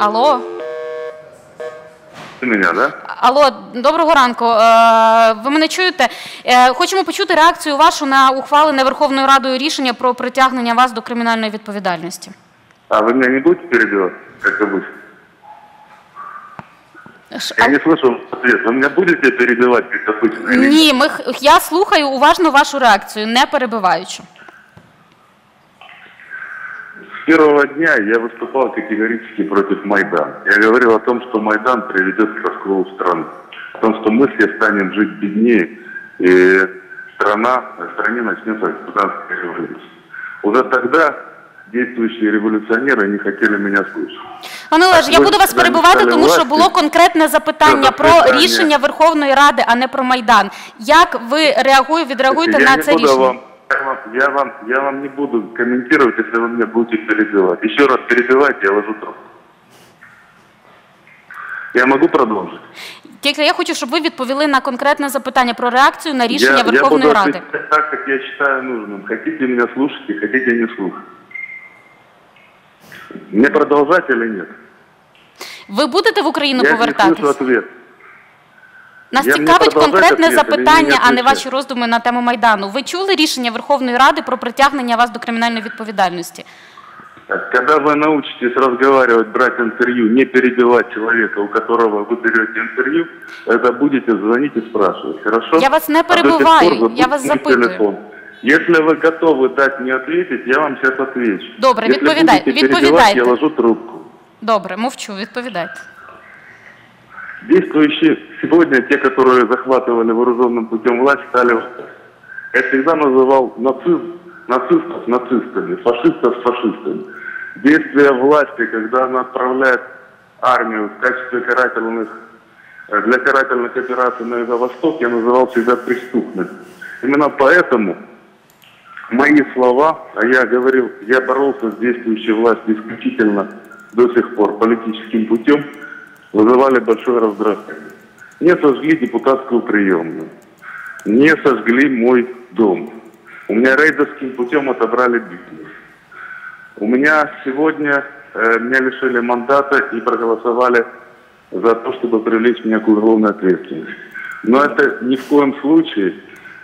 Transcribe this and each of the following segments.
Алло. Ты меня, да? Алло, доброго ранку. Е, Ви мене чуєте? Е, Хочемо почути реакцію вашу на ухвалене Верховною Радою рішення про притягнення вас до кримінальної відповідальності. А вы меня не будете перебивать, как обычно? Ш- Я не слышал ответ. Вы меня будете перебивать, как обычно? или нет? Ні, ми, х- я слухаю уважно вашу реакцію, не перебиваючи. С первого дня я выступал категорически против Майдана. Я говорил о том, что Майдан приведет к расколу страны. О том, что мы все станем жить беднее, и страна, в стране начнется гражданская революция. Уже тогда действующие революционеры не хотели меня слушать. Пане Олеже, я ви буду вас сюди перебивати, стали тому що власті? було конкретне запитання Це про запитання. рішення Верховної Ради, а не про Майдан. Як ви реагує, відреагуєте я на не це буду рішення? Вам, я, вам, я, вам, я вам не буду комментировать, если вы меня будете перебивать. Еще раз перебивайте, я ложу трубку. Я могу продолжить? Тільки я хочу, щоб ви відповіли на конкретне запитання про реакцію на я, рішення я Верховної буду Ради. отвечать так, как я считаю нужным. Хотите меня слушать, хотите не слушать. Мне продолжать или нет? Ви будете в Україну я не слышу повертатись? ответ. Нас Я- мені цікавить продовжати конкретне відповідь, запитання, мені а не відповідь? ваші роздуми на тему Майдану. Ви чули рішення Верховної Ради про притягнення вас до кримінальної відповідальності? Так, Когда вы научитесь разговаривать, брать интервью, не перебивать человека, у которого вы берете интервью, это будете звонить и спрашивать, хорошо? Я вас не А до тех перебиваю, пор забудьте я вас мой запитую. телефон. Если вы готовы дать мне ответить, я вам сейчас отвечу. Добре, Если відповідай- будете перебивать, відповідайте. я ложу трубку. Добре, мовчу, відповідайте. Действующие сегодня, те, которые захватывали вооруженным путем власть, стали. Я всегда называл нацизм, нацистов нацистами, фашистов фашистами. Действия власти, когда она отправляет армию в качестве карательных, э, для карательных операций на Юго-Восток, я называл всегда преступным. Именно поэтому мои слова, а я говорил, я боролся с действующей властью исключительно до сих пор политическим путем, вызывали большое раздражение. Не сожгли депутатскую приемную, не сожгли мой дом. У меня рейдерским путем отобрали бизнес. У меня сегодня э, меня лишили мандата и проголосовали за то, чтобы привлечь меня к уголовной ответственности. Но это ни в коем случае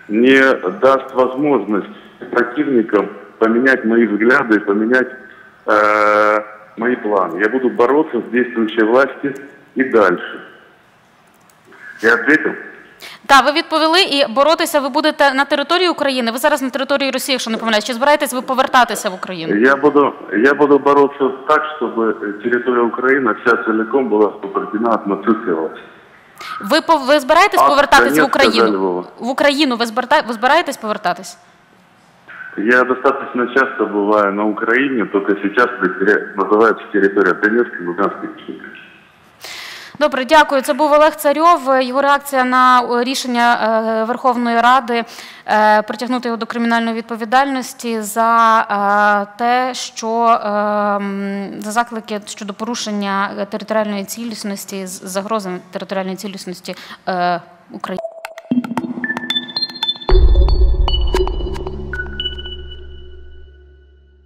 не даст возможность противникам поменять мои взгляды поменять э, мои планы. Я буду бороться с действующей властью и дальше. Я ответил? Так, ви відповіли і боротися ви будете на території України. Ви зараз на території Росії, якщо не помиляюсь. Чи збираєтесь ви повертатися в Україну? Я буду, я буду бороться так, чтобы э, территория Украины вся целиком была освобождена от нацистской власти. Ви пов- ви збираєтесь А, повертатись в Донецька, за Україну? Львова. В Україну ви зберта- ви збираєтесь повертатись? Я достаточно часто бываю на Украине, только сейчас это называется территория Донецкой и Луганской республики. Добре, дякую. Це був Олег Царьов. Його реакція на е, рішення е, Верховної Ради е, притягнути його до кримінальної відповідальності за е, те, що е, м, за заклики щодо порушення територіальної цілісності, з- загрози територіальної цілісності е, України.